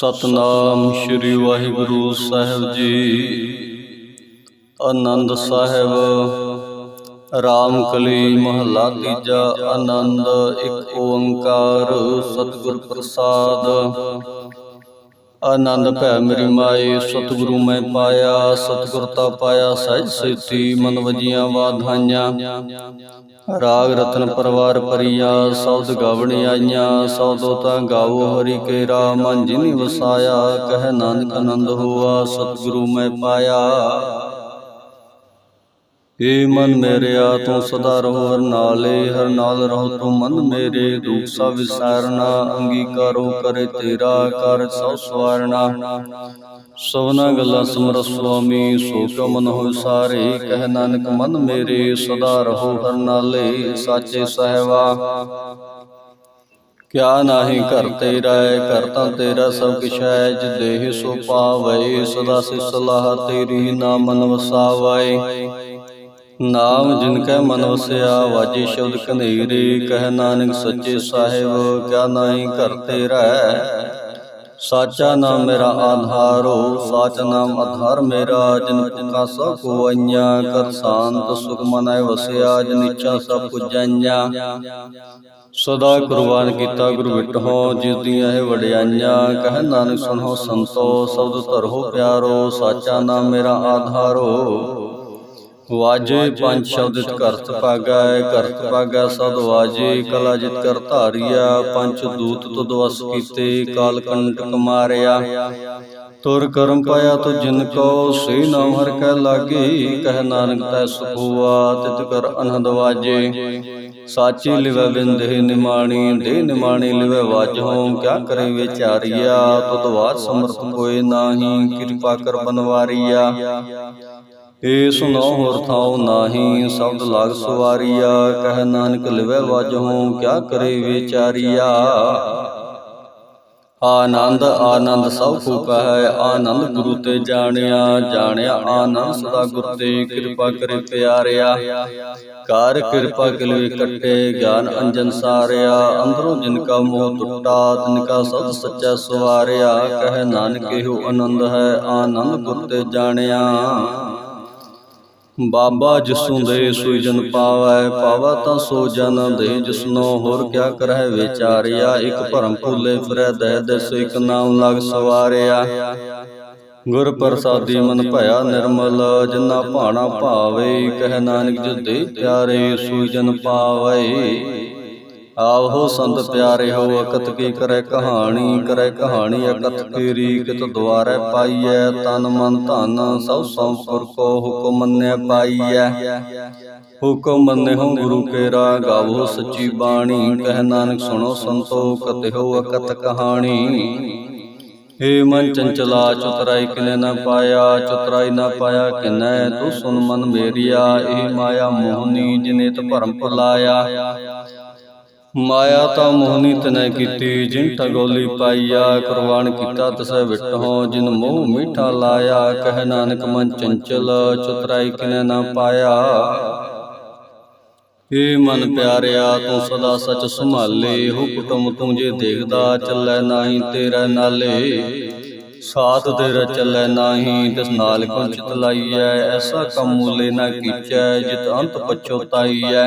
ਸਤਨਾਮ ਸ੍ਰੀ ਵਾਹਿਗੁਰੂ ਸਾਹਿਬ ਜੀ। ਆਨੰਦ ਸਾਹਿਬ। ਰਾਮ ਕਲੀ ਮਹੱਲਾ ਤੀਜਾ ਆਨੰਦ, ਇੱਕ ਓੰਕਾਰ, ਸਤਿਗੁਰ ਪ੍ਰਸਾਦ। ਆਨੰਦ ਭੈ ਮੇਰੀ ਮਾਏ ਸਤਿਗੁਰੂ ਮੈਂ ਪਾਇਆ ਸਤਿਗੁਰ ਤਾ ਪਾਇਆ ਸਹਿਜ ਸੇਤੀ ਮਨ ਵਜੀਆਂ ਵਾਧਾਈਆਂ। ਰਾਗ ਰਤਨ ਪਰਵਾਰ ਪਰੀਆ ਸੌਦ ਗਵਣ ਆਈਆਂ ਸੌਦੋ ਤਾਂ ਗਾਓ ਹਰੀ ਕੇ ਰਾਮ ਜਿਨੀ ਵਸਾਇਆ ਕਹਿ ਨਾਨਕ ਆਨੰਦ ਹੋਆ ਸਤਿਗੁਰੂ ਮੈਂ ਪਾਇਆ। ਏ ਮਨ ਮੇਰਿਆ ਤੂੰ ਸਦਾ ਰਹੋ ਹਰ ਨਾਲੇ ਹਰ ਨਾਲ ਰਹੋ ਤੂੰ ਮਨ ਮੇਰੇ ਦੁਖ ਸਭ ਵਿਸਾਰਨਾ ਅੰਗੀਕਾਰੋ ਕਰੇ ਤੇਰਾ ਕਰ ਸਭ ਸਵਾਰਨਾ। ਸਭਨਾ ਗੱਲਾਂ ਸਮਰ ਸੁਆਮੀ ਸੋ ਕੋ ਮਨ ਹੋਇ ਸਾਰੇ ਕਹਿ ਨਾਨਕ ਮਨ ਮੇਰੇ ਸਦਾ ਰਹੋ ਹਰ ਨਾਲੇ ਸਾਚੇ ਸਹਿਵਾ। ਕਿਆ ਨਾਹੀ ਘਰ ਤੇਰਾ ਹੈ ਘਰ ਤਾਂ ਤੇਰਾ ਸਭ ਕਿਛ ਹੈ ਜਿ ਦੇਹ ਸੋ ਪਾਵੈ ਸਦਾ ਸਿ ਸਲਾਹ ਤੇਰੀ ਨਾਮ ਮਨ ਵਸਾਵੈ ਨਾਮ ਜਿਨ ਕੈ ਮਨ ਵਸਿਆ, ਵਾਜੇ ਸ਼ਬਦ ਕਨੇਰੇ ਕਹਿ ਨਾਨਕ ਸੱਚੇ ਸਾਹਿਬ, ਕਿਆ ਨਾਹੀ ਘਰ ਤੇਰਾ ਸਾਚਾ ਨਾਮ ਮੇਰਾ ਆਧਾਰੋ ਸਾਚ ਨਾਮ ਆਧਾਰ ਮੇਰਾ, ਜਿਨ ਪੁਕਾ ਸਭ ਕੋ ਅੰਨਿਆ ਕਰ ਸ਼ਾਂਤ ਸੁਖ ਮਨੈ ਵਸਿਆ, ਜਿਨ ਇੱਛਾ ਸਭ ਪੁਜਾਈਆਂ ਸਦਾ ਕੁਰਬਾਨ ਕੀਤਾ ਗੁਰੂ ਵਿਟਹੁ, ਜਿਸ ਦੀਆਂ ਇਹ ਵਡਿਆਈਆਂ, ਕਹਿ ਨਾਨਕ ਸੁਨੋ ਸੰਤੋ, ਸਬਦ ਧਰੋ ਪਿਆਰੋ, ਸਾਚਾ ਨਾਮ ਮੇਰਾ ਆਧਾਰੋ ਵਾਜੇ ਪੰਜ ਸ਼ਬਦਿਤ ਕਰਤ ਪਾਗੈ ਕਰਤ ਪਾਗੈ ਸਦ ਵਾਜੇ ਕਲਾ ਜਿਤ ਕਰ ਧਾਰਿਆ ਪੰਜ ਦੂਤ ਤੁਧ ਵਸ ਕੀਤੇ ਕਾਲ ਕੰਟਕ ਮਾਰਿਆ। ਤੁਰ ਕਰਮ ਪਾਇਆ ਤੋ ਜਿਨ ਕੋ ਸੇ ਨਾਮ ਹਰ ਕੈ ਲਾਗੇ ਕਹਿ ਨਾਨਕ ਤੈ ਸੁਖ ਹੁਆ ਤਿਤ ਕਰ ਅਨੰਦ ਵਾਜੇ। ਸਾਚੀ ਲਿਵੈ ਬਿੰਦੇ ਨਿਮਾਣੀ ਦੇ ਨਿਮਾਣੀ ਲਿਵੈ ਵਾਜਹੁ ਕਿਆ ਕਰੇ ਵਿਚਾਰੀਆ? ਤੁਧ ਬਾਤ ਸਮਰਥ ਕੋਏ ਨਾਹੀ ਕਿਰਪਾ ਕਰ ਬਨਵਾਰੀਆ। ਏ ਸੁਨੋ ਹੋਰ ਥਾਉ ਨਾਹੀ, ਸ਼ਬਦ ਲਾਗ ਸਵਾਰੀਆ, ਕਹਿ ਨਾਨਕ ਲਿਵੈ ਵਾਜਹੁ, ਕਿਆ ਕਰੇ ਵਿਚਾਰੀਆ? ਆਨੰਦ ਆਨੰਦ ਸਭ ਕੋ ਕਹੈ, ਆਨੰਦ ਗੁਰੂ ਤੇ ਜਾਣਿਆ ਜਾਣਿਆ ਆਨੰਦ ਸਦਾ ਗੁਰ ਤੇ, ਕਿਰਪਾ ਕਰੇ ਪਿਆਰਿਆ। ਕਾਰ ਕਿਰਪਾ ਕਿਲਵੇ ਕੱਟੇ ਗਿਆਨ ਅੰਜਨ ਸਾਰਿਆ, ਅੰਦਰੋਂ ਜਿਨ ਕਾ ਮੋਹ ਟੁੱਟਾ, ਤਿਨ ਕਾ ਸਤ ਸੱਚਾ ਸਵਾਰਿਆ, ਕਹਿ ਨਾਨਕ ਇਹੋ ਆਨੰਦ ਹੈ, ਆਨੰਦ ਗੁਰ ਤੇ ਜਾਣਿਆ। ਬਾਬਾ ਜਿਸੂ ਦੇ ਸੋਈ ਜਨ ਪਾਵੈ, ਪਾਵਾ ਤਾਂ ਸੋ ਜਨ ਦੇ, ਜਿਸਨੋ ਹੋਰ ਕਿਆ ਕਰਹਿ ਵਿਚਾਰਿਆ, ਇੱਕ ਭਰਮ ਭੁੱਲੇ ਫਿਰੈ ਦਹਿ ਦਸ ਇੱਕ ਨਾਮ ਲਗ ਸਵਾਰਿਆ। ਗੁਰ ਪ੍ਰਸਾਦੀ ਮਨ ਭਇਆ ਨਿਰਮਲ ਜਿਨਾ ਭਾਣਾ ਭਾਵੇ, ਕਹਿ ਨਾਨਕ ਜਿਸ ਦੇ ਪਿਆਰੇ ਸੋਈ ਜਨ ਪਾਵੇ। ਆਵੋ ਸੰਤ ਪਿਆਰੇ ਹੋ ਅਕਤ ਕੀ ਕਰੈ ਕਹਾਣੀ ਕਰੈ ਕਹਾਣੀ ਅਕਤ ਕੀਰੀ ਕਿਤ ਦੁਆਰੈ ਪਾਈਐ, ਤਨ ਮਨ ਧਨ ਸਭ ਸੰਪੁਰ ਕੋ ਹੁਕਮ ਮੰਨਿਆ ਪਾਈਐ। ਹੁਕਮ ਮੰਨੇ ਹੋ ਗੁਰੂ ਕੇ ਰਾ ਗਾਵੋ ਸੱਚੀ ਬਾਣੀ, ਕਹਿ ਨਾਨਕ ਸੁਣੋ ਸੰਤੋ, ਕਤੇ ਹੋ ਅਕਤ ਕਹਾਣੀ। ਏ ਮਨ ਚੰਚਲਾ, ਚਤਰਾਈ ਕਿਨੇ ਨਾ ਪਾਇਆ, ਚਤਰਾਈ ਨਾ ਪਾਇਆ ਕਿਨੈ, ਤੂੰ ਸੁਨ ਮਨ ਮੇਰੀਆ, ਇਹ ਮਾਇਆ ਮੋਹਨੀ ਜਿਨੇ ਤ ਭਰਮ ਭੁਲਾਇਆ। ਮਾਇਆ ਤਾਂ ਮੋਹਨੀ ਤਨੈ ਕੀਤੀ ਜਿਨ ਤਗੋਲੀ ਪਾਈਆ ਕੁਰਬਾਨ ਕੀਤਾ ਤਸੈ ਵਿਟਹੁ ਜਿਨ ਮੋਹ ਮੀਠਾ ਲਾਇਆ ਕਹਿ ਨਾਨਕ ਮਨ ਚੰਚਲ ਚਤਰਾਈ ਕਿਨੇ ਨਾ ਪਾਇਆ। ਏ ਮਨ ਪਿਆਰਿਆ ਤੂੰ ਸਦਾ ਸਚ ਸੰਭਾਲੇ ਹੋ ਕੁਟੁੰਬ ਤੂੰ ਜੇ ਦੇਖਦਾ ਚੱਲੈ ਨਾਹੀ ਤੇਰਾ ਨਾਲੇ। ਸਾਥ ਤੇਰਾ ਚੱਲੈ ਨਾਹੀ ਤਿਸ ਨਾਲ ਕੋ ਚਿਤ ਲਾਈਐ ਐਸਾ ਕੰਮ ਮੂਲੇ ਨਾ ਕੀਚੈ ਜਿਤ ਅੰਤ ਪਛੋਤਾਈਐ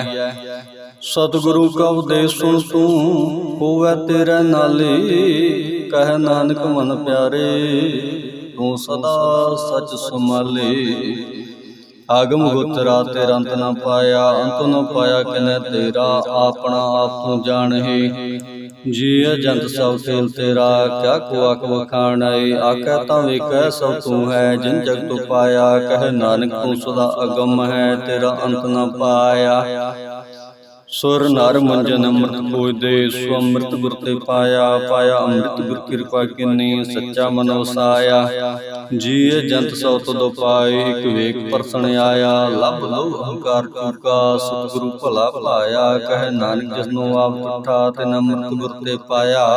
ਸਤਿਗੁਰੂ ਕਾ ਉਦੇਸ਼ ਸੁਣ ਤੂੰ, ਹੋਵੇ ਤੇਰੇ ਨਾਲੇ ਕਹਿ ਨਾਨਕ ਮਨ ਪਿਆਰੇ, ਤੂੰ ਸਦਾ ਸਚ ਸੰਭਾਲੇ। ਆਗਮ ਗੋਤਰਾ ਤੇਰਾ ਅੰਤ ਨਾ ਪਾਇਆ, ਅੰਤ ਨਾ ਪਾਇਆ ਕਿਨੇ ਤੇਰਾ, ਆਪਣਾ ਆਪ ਤੂੰ ਜਾਣਹਿ। ਜੀਅ ਜੰਤ ਸਭ ਖੇਲ ਤੇਰਾ, ਕਿਆ ਕੋ ਆਖ ਵਖਾਣੈ ਆਕੈ ਤਾਂ ਵੇਖੈ ਸਭ ਤੂੰ ਹੈ, ਜਿਨ ਜਗ ਤੂੰ ਪਾਇਆ। ਕਹਿ ਨਾਨਕ ਤੂੰ ਸਦਾ ਅਗਮ ਹੈ, ਤੇਰਾ ਅੰਤ ਨਾ ਪਾਇਆ। ਸੁਰ ਨਰ ਮੰਜਨ ਅੰਮ੍ਰਿਤ ਖੋਜਦੇ ਸੋ ਅੰਮ੍ਰਿਤ ਗੁਰ ਤੇ ਪਾਇਆ ਪਾਇਆ ਅੰਮ੍ਰਿਤ ਗੁਰ ਕਿਰਪਾ ਕਿੰਨੀ, ਸੱਚਾ ਮਨ ਵਸਾਇਆ ਜੀਏ ਜੰਤ ਸੋ ਤਦੋ ਪਾਏ, ਇਕ ਵੇਖ ਪਰਸਣ ਆਇਆ। ਲਬ ਲੋ ਅਹੰਕਾਰ ਚੂਕਾ ਸਤਿਗੁਰੂ ਭਲਾ ਭਲਾਇਆ ਕਹਿ ਨਾਨਕ ਜਿਸਨੂੰ ਆਪ ਤੁਠਾ ਤੇ ਅੰਮ੍ਰਿਤ ਗੁਰ ਤੇ ਪਾਇਆ।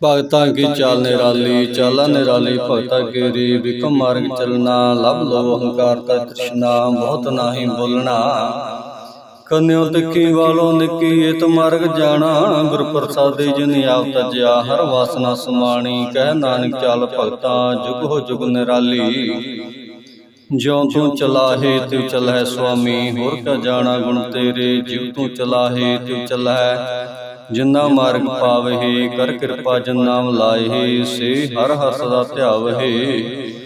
ਭਗਤਾਂ ਕੀ ਚਾਲ ਨਿਰਾਲੀ, ਚਾਲਾ ਨਿਰਾਲੀ, ਭਗਤਾ ਕੇਰੀ ਵਿਕਮ ਮਾਰਗ ਚਲਣਾ। ਲਬ ਲੋ ਅਹੰਕਾਰ ਕਾ ਤ੍ਰਿਸ਼ਨਾ, ਬਹੁਤ ਨਾਹੀ ਬੋਲਣਾ। ਕੰਨਿਓ ਤਿੱਕੀ ਵਾਲੋ ਨਿੱਕੀ ਇਤ ਮਾਰਗ ਜਾਣਾ ਗੁਰ ਪ੍ਰਸਾਦੇ ਜਿਨ ਆਪ ਤਜਿਆ, ਹਰ ਵਾਸਨਾ ਸਮਾਣੀ, ਕਹਿ ਨਾਨਕ ਚੱਲ ਭਗਤਾ, ਜੁਗ ਹੋ ਜੁਗ ਨਿਰਾਲੀ। ਜਿਉ ਤੂੰ ਚਲਾਹੇ, ਤਿਉ ਚਲਹਿ ਸੁਆਮੀ, ਹੋਰ ਕਾ ਜਾਣਾ ਗੁਣ ਤੇਰੇ, ਜਿਉ ਤੂੰ ਚਲਾਹੇ, ਤਿਉ ਚਲਹਿ। ਜਿੰਨਾ ਮਾਰਗ ਪਾਵਹਿ ਕਰ ਕਿਰਪਾ ਜਨ ਨਾਮ ਲਾਇਹੇ ਸੇ ਹਰ ਹਰ ਸਦਾ ਧਿਆਵਹਿ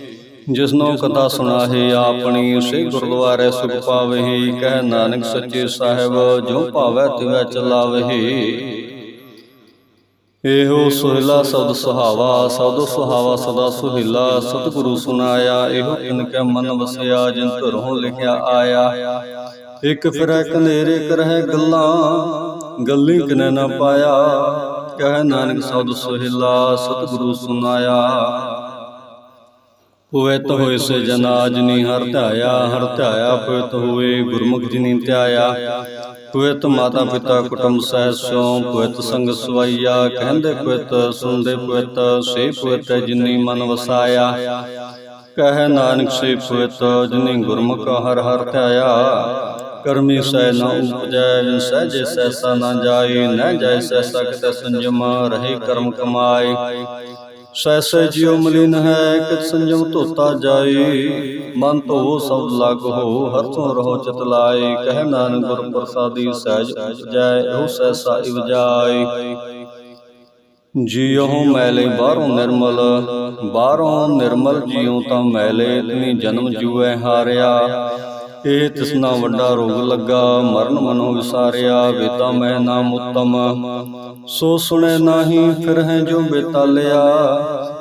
ਜਿਸਨੋ ਕਥਾ ਸੁਣਾਹੇ ਆਪਣੀ ਉਸੇ ਗੁਰਦੁਆਰੇ ਸੁਖ ਪਾਵਹਿ ਕਹਿ ਨਾਨਕ ਸੱਚੇ ਸਾਹਿਬ ਜੋ ਭਾਵੈ ਤਿਵੈ ਚਲਾਵਹਿ। ਇਹੋ ਸੁਹਿਲਾ ਸਬਦ ਸੁਹਾਵਾ ਸਬਦ ਸੁਹਾਵਾ ਸਦਾ ਸੁਹਿਲਾ ਸਤਿਗੁਰੂ ਸੁਨਾਇਆ ਇਹੋ ਤਿਨ ਕੈ ਮਨ ਵਸਿਆ ਜਿਨ ਧਰੋਂ ਲਿਖਿਆ ਆਇਆ। ਇੱਕ ਫਿਰੈ ਕਨੇਰੇ ਕਰਹਿ ਗੱਲਾਂ ਗੱਲੀ ਕਿਨੇ ਨਾ ਪਾਇਆ। ਕਹਿ ਨਾਨਕ ਸਬਦ ਸੁਹਿਲਾ ਸਤਿਗੁਰੂ ਸੁਨਾਇਆ ਪਵਿੱਤ ਹੋਏ ਸੇ ਜਨਾ ਜਿਨੀ ਹਰ ਧਿਆਇਆ ਹਰ ਧਿਆਇਆ ਪਵਿੱਤ ਹੋਏ ਗੁਰਮੁਖ ਜਿਨੀ ਧਿਆਇਆ ਪਵਿੱਤ ਮਾਤਾ ਪਿਤਾ ਕੁਟੁੰਬ ਸਹਿ ਸਿਉ ਪਵਿੱਤ ਸੰਗ ਸਵਾਈਆ, ਕਹਿੰਦੇ ਪਵਿੱਤ ਸੁਣਦੇ ਪਵਿੱਤ ਸੇ ਪਵਿੱਤ ਜਿਨੀ ਮਨ ਵਸਾਇਆ। ਕਹਿ ਨਾਨਕ ਸੇ ਪਵਿੱਤ ਜਿਨੀ ਗੁਰਮੁਖ ਹਰ ਹਰ ਧਿਆਇਆ ਕਰਮੀ ਸਹਿ ਨਾ ਉਪਜੈ ਸਹਿਜੇ ਸਹਿਸਾ ਨਾ ਜਾਏ ਨਾ ਜਾਏ ਸਹਿਸਾ ਕਿਤੇ ਸੰਜਮ, ਰਹੇ ਕਰਮ ਕਮਾਏ। ਸੈਸੇ ਜਿਉ ਮਲਿਨ ਹੈ, ਕਿਤ ਸੰਜਮ ਧੋਤਾ ਜਾਏ। ਮਨ ਧੋ ਸਭ ਲਗ ਹੋ ਹਰ ਤੋਂ ਰਹੋ ਚਿਤ ਲਾਏ। ਕਹਿ ਨਾਨਕ ਗੁਰ ਪ੍ਰਸਾਦੀ ਸਹਿਜ ਉਪਜੈ ਉਹ ਸੈਸਾ ਇਵ ਜਾਏ। ਜਿਉ ਮੈਲੇ ਬਾਹਰੋਂ ਨਿਰਮਲ ਬਾਹਰੋਂ ਨਿਰਮਲ ਜਿਉ ਤਾਂ ਮੈਲੇ ਇਤਨੀ ਜਨਮ ਜੂਐ ਹਾਰਿਆ। ਇਹ ਤਿਸਨਾ ਵੱਡਾ ਰੋਗ ਲੱਗਾ, ਮਰਨ ਮਨੋ ਵਿਸਾਰਿਆ, ਬੇਤਾ ਮੈਂ ਨਾਮ ਉਤਮ ਸੋ ਸੁਣੇ ਨਾਹੀ, ਫਿਰ ਹੈ ਜੋ ਬੇਤਾਲਿਆ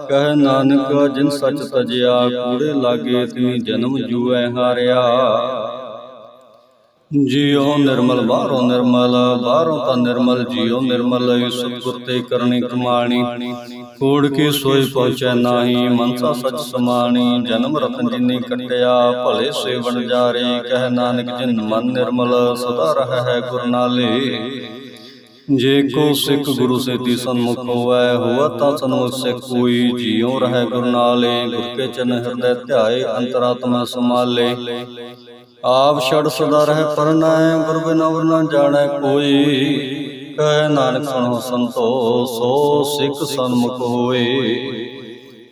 ਕਹਿ ਨਾਨਕ, ਜਿਨ ਸੱਚ ਤਜਿਆ, ਕੂੜੇ ਲਾਗੇ ਤੀ ਜਨਮ ਜੂਐ ਹਾਰਿਆ। ਜਿਉ ਨਿਰਮਲ ਬਾਹਰੋਂ ਨਿਰਮਲ ਬਾਹਰੋਂ ਤਾਂ ਨਿਰਮਲ, ਜਿਉ ਨਿਰਮਲ ਸਤਿਗੁਰ ਤੇ ਕਰਨੀ ਕਮਾਣੀ। ਕੋੜ ਕੀ ਸੋਈ ਪਹੁੰਚੈ ਨਾਹੀ, ਮਨਸਾ ਸਚ ਸਮਾਣੀ, ਜਨਮ ਰਤਨ ਜਿਨੀ ਕਟਿਆ, ਭਲੇ ਸੇ ਜਾਰੇ, ਕਹਿ ਨਾਨਕ ਜਿਨ ਮਨ ਨਿਰਮਲ, ਸਦਾ ਰਹਿ ਹੈ ਗੁਰ ਨਾਲੇ। ਜੇ ਕੋ ਸਿੱਖ ਗੁਰੂ ਸੇਤੀ ਸਨਮੁਖ ਹੋਵੈ, ਹੋਆ ਤਾਂ ਸਨਮੁਖ ਸੇ ਕੋਈ ਜਿਉ ਰਹਿ ਗੁਰ ਨਾਲੇ, ਗੁਰ ਕੇ ਚਨ ਹਿਰਦੈ ਧਿਆਏ, ਅੰਤਰਾਤਮਾ ਸਮਾਲੇ ਆਪ ਛੜ ਸਦਾ ਰਹਿ ਪਰਨੈ ਗੁਰ ਬਿਨਾ ਵਰ ਨਾ ਜਾਣੈ ਕੋਈ। ਕਹਿ ਨਾਨਕ ਸੁਣੋ ਸੰਤੋ ਸੋ ਸਿੱਖ ਸਨਮੁਖ ਹੋਏ।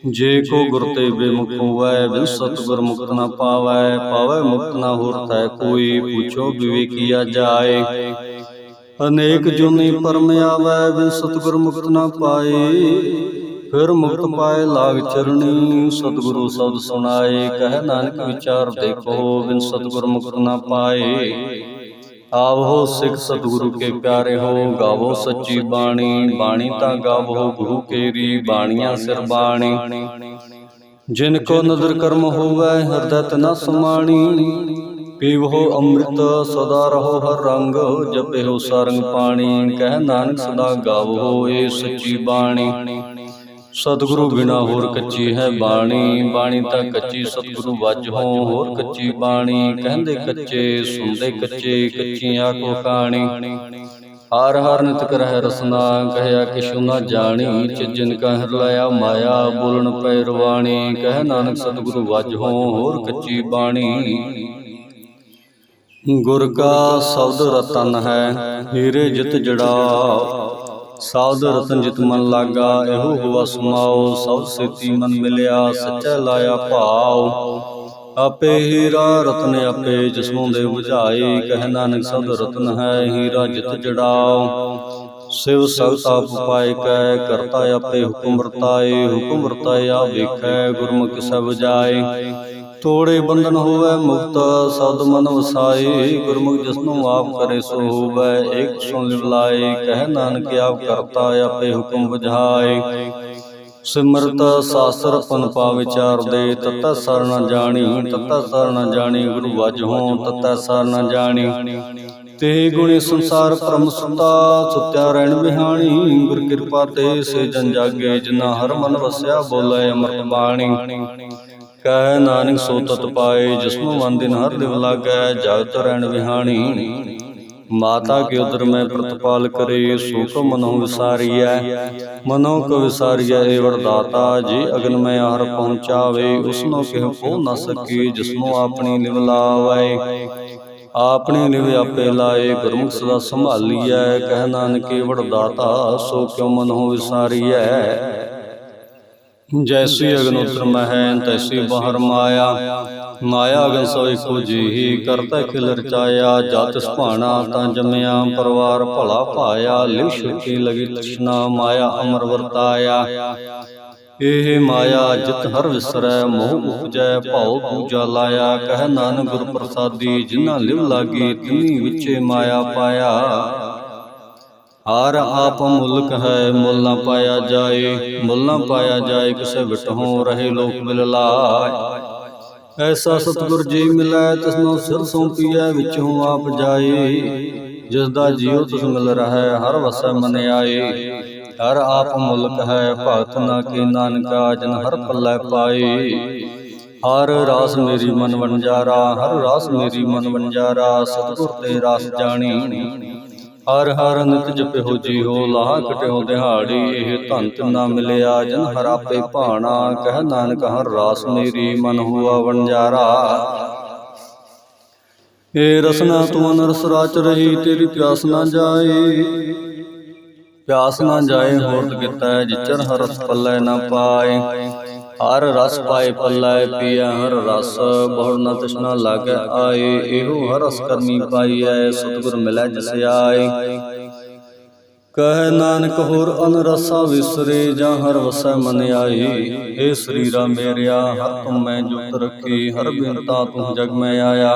ਜੇ ਕੋ ਗੁਰ ਤੇ ਬੇਮੁਖ ਹੋਵੈ, ਬਿਨ ਸਤਿਗੁਰ ਮੁਕਤ ਨਾ ਪਾਵੈ ਪਾਵੈ ਮੁਕਤ ਨਾ ਹੋਰ ਤੈ ਕੋਈ। ਪੁੱਛੋ ਵਿਵੇਕੀਆ ਜਾਏ। ਅਨੇਕ ਜੁਨੀ ਪਰਮ ਆਵੈ, ਬਿਨ ਸਤਿਗੁਰ ਮੁਕਤ ਨਾ ਪਾਏ। ਫਿਰ ਮੁਕਤ ਪਾਏ ਲਾਗ ਚਰਣੀ, ਸਤਿਗੁਰੂ ਸ਼ਬਦ ਸੁਣਾਏ, ਕਹਿ ਨਾਨਕ ਵਿਚਾਰ ਦੇਖੋ, ਬਿਨ ਸਤਿਗੁਰ ਮੁਕਤ ਨਾ ਪਾਏ। ਆਵੋ ਸਿੱਖ ਸਤਿਗੁਰੂ ਕੇ ਪਿਆਰੇ ਹੋ, ਗਾਵੋ ਸੱਚੀ ਬਾਣੀ ਬਾਣੀ ਤਾਂ ਗਾਵੋ ਗੁਰੂ ਕੇਰੀ, ਬਾਣੀਆਂ ਸਿਰ ਬਾਣੀ। ਜਿਨ ਕੋ ਨਦਰ ਕਰਮ ਹੋਵੈ, ਹਿਰਦੈ ਤਨਾ ਸਮਾਣੀ। ਪੀਵੋ ਅੰਮ੍ਰਿਤ, ਸਦਾ ਰਹੋ ਹਰ ਰੰਗ, ਜਪਿਓ ਸਰੰਗ ਪਾਣੀ, ਕਹਿ ਨਾਨਕ ਸਦਾ ਗਾਵੋ ਏ ਸੱਚੀ ਬਾਣੀ। ਸਤਿਗੁਰੂ ਬਿਨਾ ਹੋਰ ਕੱਚੀ ਹੈ ਬਾਣੀ ਬਾਣੀ। ਤਾਂ ਕੱਚੀ ਸਤਿਗੁਰੂ ਵੱਜ ਹੋ ਹੋਰ ਕੱਚੀ ਬਾਣੀ। ਕਹਿੰਦੇ ਕੱਚੇ ਸੁਣਦੇ ਕੱਚੇ ਕੱਚੀਆਂ ਕੋ ਕਾਣੀ। ਹਰ ਹਰ ਨਿਤ ਕਰਹਿ ਰਸਨਾ ਕਹਿਆ ਕਿਛੁ ਨਾ ਜਾਣੀ ਚਿਜਨ ਕਾ ਹਰ ਲਿਆ ਮਾਇਆ ਬੋਲਣ ਪੈ ਰਵਾਣੀ। ਕਹਿ ਨਾਨਕ ਸਤਿਗੁਰੂ ਵੱਜ ਹੋ ਹੋਰ ਕੱਚੀ ਬਾਣੀ। ਗੁਰ ਕਾ ਸ਼ਬਦ ਰਤਨ ਹੈ ਹੀਰੇ ਜਿਤ ਜੜਾ ਸਾਧ ਰਤਨ ਜਿਤ ਮਨ ਲਾਗਾ, ਇਹੋ ਹੁਆ ਸਮਾਓ, ਸਭ ਸੇਤੀ ਮਨ ਮਿਲਿਆ, ਸੱਚਾ ਲਾਇਆ ਭਾਉ। ਆਪੇ ਹੀਰਾ ਰਤਨ ਆਪੇ ਜਿਸਨੂੰ ਦੇ 부ਝਾਈ ਕਹਿ ਨਾਨਕ ਸਭ ਰਤਨ ਹੈ ਹੀਰਾ ਜਿਤ ਜੜਾਓ ਸਿਵ ਸਗਤ ਆਪ ਪਾਇ ਕੈ, ਕਰਤਾ ਆਪੇ ਹੁਕਮ ਵਰਤਾਏ, ਹੁਕਮ ਵਰਤਾਇਆ ਵੇਖੈ, ਗੁਰਮੁਖ ਸਭ ਜਾਏ। ਤੋੜੇ ਬੰਧਨ ਹੋਵੇ, ਮੁਕਤ ਸਦ ਮਨ ਵਸਾਏ। ਗੁਰਮੁਖ ਜਿਸਨੂੰ ਆਪ ਕਰੇ ਸੋ ਹੋਵੇ, ਏਕ ਸੁਣ ਲਿਵਲਾਏ ਕਹਿ ਨਾਨਕ ਆਪ ਕਰਤਾ, ਆਪੇ ਹੁਕਮ ਬੁਝਾਏ ਸਿਮਰਤ ਸਾਸਰ ਪਨ ਪਾ ਵਿਚਾਰ ਦੇ। ਤਤੈ ਸਰ ਨ ਜਾਣੀ, ਤਤੈ ਸਰ ਨ ਜਾਣੀ, ਗੁਰੂ ਵਜ ਹੋ ਤਤੈ ਸਰ ਨ ਜਾਣੀ। ਤੇ ਗੁਣੀ ਸੰਸਾਰ ਪਰਮ ਸੁਤਾ, ਸੁਤਿਆ ਰਹਿਣ ਬਿਹਾਣੀ ਗੁਰ ਕਿਰਪਾ ਤੇ ਸੇ ਜਨ ਜਾਗੇ ਜਿਨਾ ਹਰ ਮਨ ਵਸਿਆ ਬੋਲੇ ਅਮਰ ਬਾਣੀ। ਕਹਿ, ਨਾਨਕ ਸੋ ਤਤ ਪਾਏ, ਜਿਸਨੂੰ ਮਨ ਦਿਨ ਹਰ ਦਿਵ ਲਾਗੈ, ਜਗਤ ਰਹਿਣ ਵਿਹਾਣੀ। ਮਾਤਾ ਕੇ ਉਦਰ ਮੈਂ ਪ੍ਰਤਪਾਲ ਕਰੇ, ਸੋ ਕੋ ਮਨੋ ਵਿਸਾਰੀਐ। ਮਨੋ ਕੋ ਵਿਸਾਰੀਐ ਏ ਵਰਦਾਤਾ, ਜੇ ਅਗਨ ਮੈਂ ਆਹਰ ਪਹੁੰਚਾਵੇ, ਉਸਨੋ ਕਿਹ ਕੋ ਨਾ ਸਕੀ ਜਿਸਨੂੰ ਆਪਣੀ ਲਿਵ ਲਾਵੈ ਆਪਣੇ ਲਿਵ ਆਪੇ ਲਾਏ, ਗੁਰਮੁਖ ਸਦਾ ਸੰਭਾਲੀਐ। ਕਹਿ, ਨਾਨਕੇ ਵਡ ਦਾਤਾ ਸੋ ਕਿਉ ਮਨੋ ਹੋ ਵਿਸਾਰੀਐ। ਜੈਸੀ ਅਗਨ ਉਤਰ ਮਹਿ ਤੈਸੀ ਬਾਹਰ ਮਾਇਆ। ਮਾਇਆ। ਅਗਨ ਸੋ ਇੱਕੋ ਜੀਹੀ ਕਰਤਾ ਖਿਲ ਰਚਾਇਆ ਜਤ ਸੁਭਾਣਾ ਤਾਂ ਜੰਮਿਆ ਪਰਿਵਾਰ ਭਲਾ ਪਾਇਆ ਲਿਵ ਸ਼ੁਕੀ ਲਗੀ ਤ੍ਰਿਸ਼ਨਾ ਮਾਇਆ ਅਮਰ ਵਰਤਾਇਆ। ਇਹ ਮਾਇਆ ਜਿਤ ਹਰ ਵਿਸਰੈ ਮੋਹ ਉਪਜੈ ਭਉ ਦੂਜਾ ਲਾਇਆ। ਕਹਿ ਨਾਨਕ ਗੁਰ ਪ੍ਰਸਾਦੀ ਜਿਨ੍ਹਾਂ ਲਿਵ ਲਾਗੀ ਤਿਨੀ ਵਿੱਚੇ ਮਾਇਆ ਪਾਇਆ। ਹਰ ਆਪ ਮੁਲਕ ਹੈ, ਮੁੱਲ ਨਾ ਪਾਇਆ ਜਾਏ, ਮੁੱਲ ਨਾ ਪਾਇਆ ਜਾਏ, ਕਿਸੇ ਵਿਟਹੋਂ ਰਹੇ ਲੋਕ ਮਿਲ ਲਾਇ ਐਸਾ ਸਤਿਗੁਰ ਜੀ ਮਿਲੈ, ਤਿਸਨੂੰ ਸਿਰ ਸੌਂਪੀਐ, ਵਿਚੋਂ ਆਪ ਜਾਏ। ਜਿਸ ਦਾ ਜੀਉ ਤਿਸ ਮਿਲ ਰਹੈ, ਹਰ ਵਸੈ ਮਨ ਆਏ ਹਰ ਆਪ ਮੁਲਕ ਹੈ, ਭਗਤ ਨਾ ਕੀ ਨਾਨਕਾ ਜਨ ਹਰ ਪੱਲੇ ਪਾਏ। ਹਰ ਰਾਸ ਮੇਰੀ ਮਨ ਵਣਜਾਰਾ ਹਰ ਰਾਸ ਮੇਰੀ ਮਨ ਵਣਜਾਰਾ ਸਤਿਗੁਰ ਤੇ ਰਾਸ ਜਾਣੀ। ਹਰ ਹਰ ਨਿਤ ਜਪਿਓ ਜੀਓ ਲਾਹ ਕਟਿਓ ਦਿਹਾੜੀ ਇਹ ਧਨ ਤਿਨਾ ਮਿਲਿਆ ਜਨ ਹਰ ਭਾਣਾ, ਕਹਿ ਨਾਨਕ ਹਰ ਰਾਸ ਮੇਰੀ ਮਨ ਹੁਆ ਵਣਜਾਰਾ। ਏ ਰਸਨਾ ਤੂੰ ਅਨਰਸ ਰਾਚ ਰਹੀ, ਤੇਰੀ ਪਿਆਸ ਨਾ ਜਾਏ। ਪਿਆਸ ਨਾ ਜਾਏ ਹੋਰ ਕੀਤਾ ਜਿਚਰ ਹਰ ਪੱਲੇ ਨਾ ਪਾਏ। ਹਰ ਰਸ ਪਾਏ ਪੱਲੇ ਪੀਆ ਹਰ ਰਸ ਬਹੁ ਨ ਤ੍ਰਿਸ਼ਨਾ ਲਾਗੈ ਆਏ, ਇਹੋ ਹਰ ਰਸ ਕਰਮੀ ਪਾਈਐ, ਸਤਿਗੁਰ ਮਿਲੈ ਜਿਸ ਆਏ। ਕਹਿ ਨਾਨਕ ਹੋਰ ਅਨਰਸਾ ਵਿਸਰੇ, ਜਾਂ ਹਰ ਵਸੈ ਮਨ ਆਈ ਏ ਸਰੀਰਾ ਮੇਰਿਆ, ਹਰ ਤੁਮ ਮੈਂ ਜੋਤ ਰੱਖੀ, ਹਰ ਬਿਨਤਾ ਤੂੰ ਜਗ ਮੈਂ ਆਇਆ।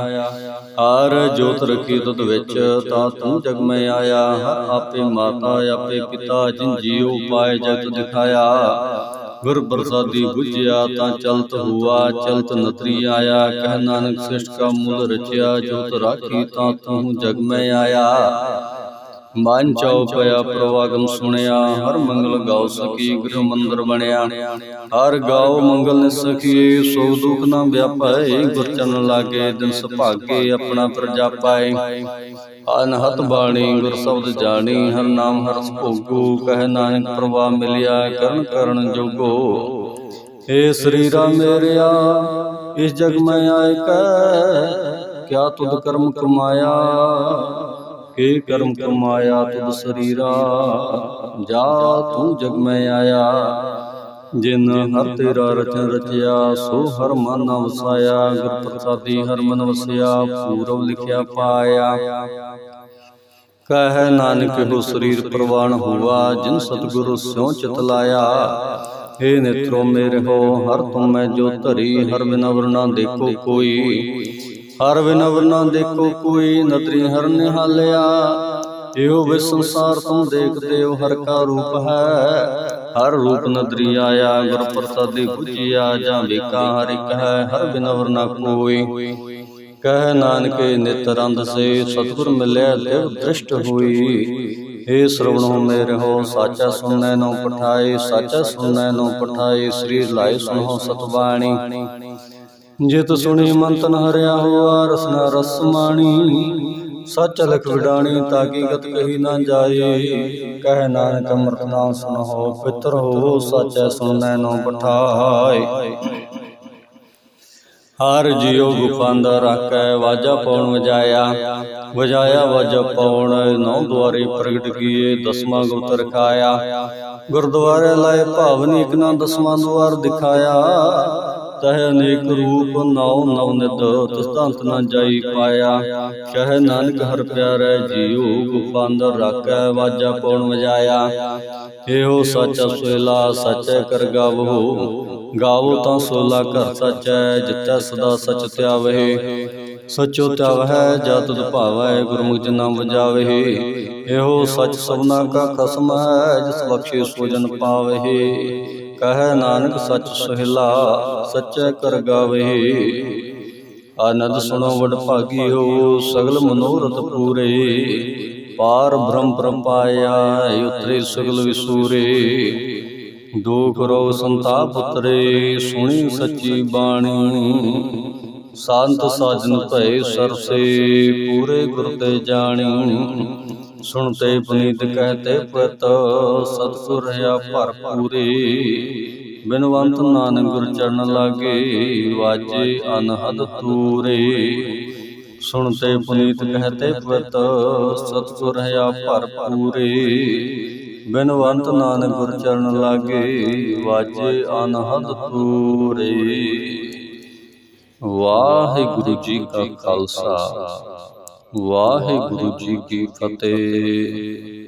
ਹਰ ਜੋਤ ਰੱਖੀ ਤੁਧ ਵਿੱਚ, ਤਾ ਤੂੰ ਜਗ ਮੈਂ ਆਇਆ। ਹਰ ਆਪੇ ਮਾਤਾ, ਆਪੇ ਪਿਤਾ, ਜਿਨ ਜੀਉ ਪਾਏ ਜਗਤ ਦਿਖਾਇਆ। ਗੁਰ ਪ੍ਰਸਾਦੀ ਬੁਝਿਆ ਤਾਂ ਚਲਤ ਹੁਆ, ਚਲਤ ਨਤਰੀ ਆਇਆ, ਕਹਿ ਨਾਨਕ ਸ੍ਰਿਸ਼ਟ ਕਾ ਮੂਲ ਰਚਿਆ, ਜੋਤ ਰਾਖੀ ਤਾਂ ਤੂੰ ਜਗ ਮੈਂ ਆਇਆ। ਮਨ ਚਉ ਪਿਆ ਪ੍ਰਵਾਗਮ ਸੁਣਿਆ ਹਰ ਮੰਗਲ ਗਾਉ ਸਕੀ ਗ੍ਰਹ ਮੰਦਰ ਬਣਿਆ। ਹਰ ਗਾਉ ਮੰਗਲ ਨਿਸਖੀਏ ਸੋ ਦੁਖ ਨਾ ਵਿਆਪੈ ਗੁਰਚਨ ਲਾਗੇ ਦਿਨ ਸੁਭਾਗੇ ਆਪਣਾ ਪ੍ਰਜਾ ਪਾਏ ਅਨਹਤ ਬਾਣੀ ਗੁਰ ਸ਼ਬਦ ਜਾਣੀ ਹਰ ਨਾਮ ਹਰ ਭੋਗੋ ਕਹਿ ਨਾਨਕ ਪ੍ਰਵਾਹ ਮਿਲਿਆ ਕਰਨ ਕਰਨ ਜੋਗੋ। ਏ ਸਰੀਰਾ ਮੇਰਿਆ ਇਸ ਜਗ ਮੈਂ ਆਇ ਕੈ ਕਿਆ ਤੁਧ ਕਰਮ ਕਮਾਇਆ ਕੇ ਕਰਮ ਕਮਾਇਆ ਤੁਧ ਸਰੀਰਾ, ਜਾ ਤੂੰ ਜਗ ਮੈਂ ਆਇਆ। ਜਿਨ ਹਰ ਤੇਰਾ ਰਚਨ ਰਚਿਆ, ਸੋ ਹਰ ਮਨ ਨਾ ਵਸਾਇਆ ਗੁਰ ਪ੍ਰਸਾਦੀ ਹਰ ਮਨ ਵਸਿਆ ਪੂਰਵ ਲਿਖਿਆ ਪਾਇਆ। ਕਹਿ ਨਾਨਕ, ਹੋ ਸਰੀਰ ਪ੍ਰਵਾਨ ਹੁਆ, ਜਿਨ ਸਤਿਗੁਰੂ ਸਿਉ ਚਿਤ ਲਾਇਆ। ਏ ਨਿਤਰੋ ਮੇਰੇ ਹੋ, ਹਰ ਤੁਮ ਮੈਂ ਜੋ ਧਰੀ, ਹਰ ਬਿਨਵਰ ਨਾ ਦੇਖੋ ਕੋਈ। ਹਰ ਬਿਨਵਰ ਨਾ ਦੇਖੋ ਕੋਈ ਨਦਰੀ ਹਰ ਨਿਹਾਲਿਆ ਇਹੋ ਵੇ ਸੰਸਾਰ ਤੁਮ ਦੇਖਦੇ ਹੋ, ਹਰ ਕਾ ਰੂਪ ਹੈ। ਹਰ ਰੂਪ ਨਦਰੀ ਆਇਆ ਗੁਰ ਪ੍ਰਸਾਦੀ ਪੁਜਿਆ ਜਾਂ ਵੇਖਾ ਹਰ ਇੱਕ ਹੈ, ਹਰ ਬਿਨਵਰ ਨਾ ਕੋਈ। ਕਹਿ ਨਾਨਕੇ ਨਿਤ ਸੇ, ਸਤਿਗੁਰ ਮਿਲਿਆ ਤੇ ਦ੍ਰਿਸ਼ਟ ਹੋਈ। ਏ ਸ਼ਰਵਣੋ ਮੇਰੇ ਹੋ, ਸਾਚਾ ਸੁਣੈ ਨੋ ਪਠਾਏ, ਸਾਚਾ ਸੁਣੈ ਨੋ ਪਠਾਏ, ਸ੍ਰੀ ਲਾਏ ਸੁਣੋ ਸਤਬਾਣੀ ਜਿਤ ਸੁਣੀ ਮੰਤਨ ਹਰਿਆ ਹੋਆ ਰਸਨਾ ਰਸ ਮਾਣੀ। ਸੱਚ ਲਖ ਵਿਡਾਣੀ ਤਾਕੀ ਗਤ ਕਹੀ ਨਾ ਜਾਏ। ਕਹਿ ਨਾਨਕ ਅੰਮ੍ਰਿਤ ਨਾਮ ਸੁਣੋ ਪਿਤਰ ਹੋ ਸਾਚਾ ਸੁਣੈ ਨੋ ਪਠਾਏ ਹਰ ਜਿਉ ਗੁਫਾਂਦ ਰਾਖੈ ਵਾਜਾ ਪਉਣ ਵਜਾਇਆ। ਵਜਾਇਆ। ਵਾਜਾ ਪਉਣ ਨੌ ਦੁਆਰੇ ਪ੍ਰਗਟ ਕੀਏ ਦਸਵਾਂ ਗੁਪਤ ਰਖਾਇਆ। ਗੁਰਦੁਆਰੇ ਲਾਏ ਭਾਵਨੀ ਇਕ ਨਾ ਦਸਵਾਂ ਦੁਆਰ ਦਿਖਾਇਆ। ਤਹ ਅਨੇਕ ਰੂਪ ਨੌ ਨੌ ਨਿਤ ਤਸਤੰਤ ਨਾ ਜਾਈ ਪਾਇਆ। ਕਹਿ ਨਾਨਕ ਹਰ ਪਿਆਰੈ, ਜੀਉ ਗੁਫਾ ਰਾਖੈ, ਵਾਜਾ ਪਉਣ ਵਜਾਇਆ। ਇਹੋ ਸੱਚ ਸੁਲਾ ਸੱਚੈ ਕਰ ਗਾਵੋ। ਗਾਵੋ ਤਾਂ ਸੋਲਾ ਘਰ ਸੱਚੈ ਜਿੱਤੈ ਸਦਾ ਸਚ ਧਿਆਵਹਿ ਸਚੋ ਧਿਆਵਹਿ ਜਤ ਤੁਧ ਭਾਵੈ, ਗੁਰਮੁਖ ਜਨਾ ਵਜਾਵਹਿ ਇਹੋ ਸਚ ਸਭਨਾ ਕਾ ਖਸਮ ਹੈ, ਜਿਸ ਬਖਸ਼ੇ ਸੋ ਜਨ ਪਾਵਹਿ ਕਹੈ ਨਾਨਕ ਸਚ ਸੁਹਿਲਾ, ਸਚੈ ਕਰ ਗਾਵੇ। ਆਨੰਦ ਸੁਣੋ ਵਡ ਭਾਗੀ ਹੋ ਸਗਲ ਮਨੋਰਥ ਪੂਰੇ। ਪਾਰ ਬ੍ਰਹਮ ਪ੍ਰਪਾਇਆ, ਉਤਰੇ ਸਗਲ ਵਿਸੂਰੇ। ਦੁਖ ਰੋ ਸੰਤਾਪ ਉਤਰੇ, ਸੁਣੀ ਸੱਚੀ ਬਾਣੀ। ਸੰਤ ਸਾਜਨ ਭਏ ਸਰਸੇ, ਪੂਰੇ ਗੁਰ ਤੇ ਜਾਣੀ। ਸੁਣਤੇ ਪੁਨੀਤ ਕਹਤੇ ਪਤ, ਸਤਿਗੁਰ ਭਰ ਭਰਪੂਰੇ। ਬਿਨਵੰਤ ਨਾਨਕ ਗੁਰ ਚਰਨ ਲਾਗੇ, ਵਾਜੇ ਅਨਹਦ ਤੂਰੇ ਸੁਣਤੇ ਪੁਨੀਤ ਕਹਤੇ ਪਵਤ ਸਤਿਗੁਰ ਭਰ ਭਰਪੂਰੇ। ਬਿਨਵੰਤ ਨਾਨਕ ਗੁਰ ਚਰਨ ਲਾਗੇ, ਵਾਜੇ ਅਨਹਦ ਤੂਰੇ ਵਾਹਿਗੁਰੂ ਜੀ ਕਾ ਖਾਲਸਾ। ਵਾਹਿਗੁਰੂ ਜੀ ਕੀ ਫਤਿਹ।